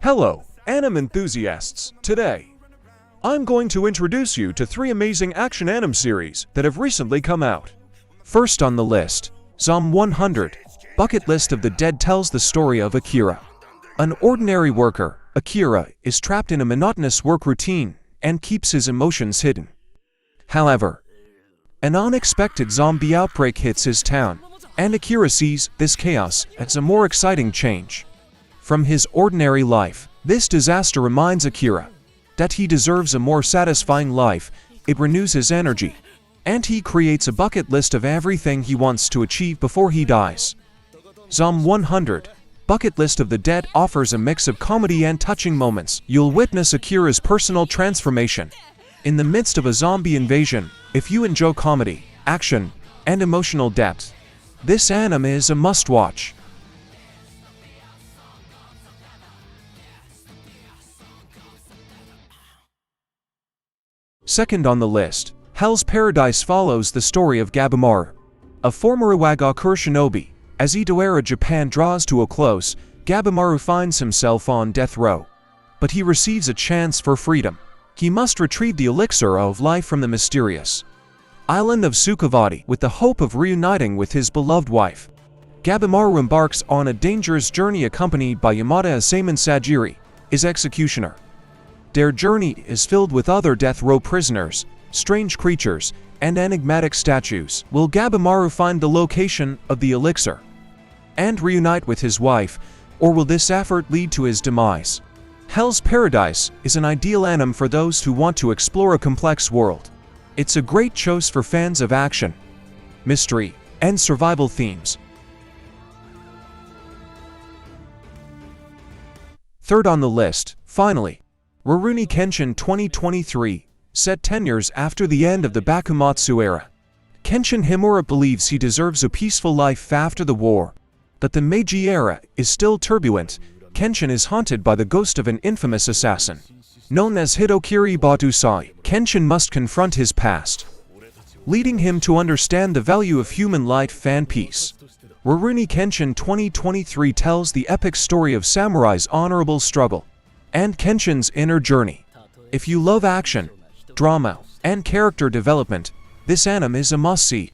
Hello, anime enthusiasts. Today, I'm going to introduce you to three amazing action anime series that have recently come out. First on the list, Zom 100, Bucket List of the Dead tells the story of Akira. An ordinary worker, Akira is trapped in a monotonous work routine and keeps his emotions hidden. However, an unexpected zombie outbreak hits his town, and Akira sees this chaos as a more exciting change. From his ordinary life, this disaster reminds Akira that he deserves a more satisfying life, it renews his energy, and he creates a bucket list of everything he wants to achieve before he dies. Zom 100 Bucket List of the Dead offers a mix of comedy and touching moments. You'll witness Akira's personal transformation. In the midst of a zombie invasion, if you enjoy comedy, action, and emotional depth, this anime is a must-watch. Second on the list, Hell's Paradise follows the story of Gabimaru, a former Iwagakure shinobi. As Edoera Japan draws to a close, Gabimaru finds himself on death row. But he receives a chance for freedom. He must retrieve the elixir of life from the mysterious island of Sukhavati with the hope of reuniting with his beloved wife. Gabimaru embarks on a dangerous journey accompanied by Yamada Asaman Sajiri, his executioner. Their journey is filled with other death row prisoners, strange creatures, and enigmatic statues. Will Gabimaru find the location of the elixir and reunite with his wife, or will this effort lead to his demise? Hell's Paradise is an ideal anime for those who want to explore a complex world. It's a great choice for fans of action, mystery, and survival themes. Third on the list, finally, Rurouni Kenshin 2023, set 10 years after the end of the Bakumatsu era. Kenshin Himura believes he deserves a peaceful life after the war. That the Meiji era is still turbulent, Kenshin is haunted by the ghost of an infamous assassin. Known as Hitokiri Batusai, Kenshin must confront his past, leading him to understand the value of human life and peace. Rurouni Kenshin 2023 tells the epic story of samurai's honorable struggle and Kenshin's inner journey. If you love action, drama, and character development, this anime is a must-see.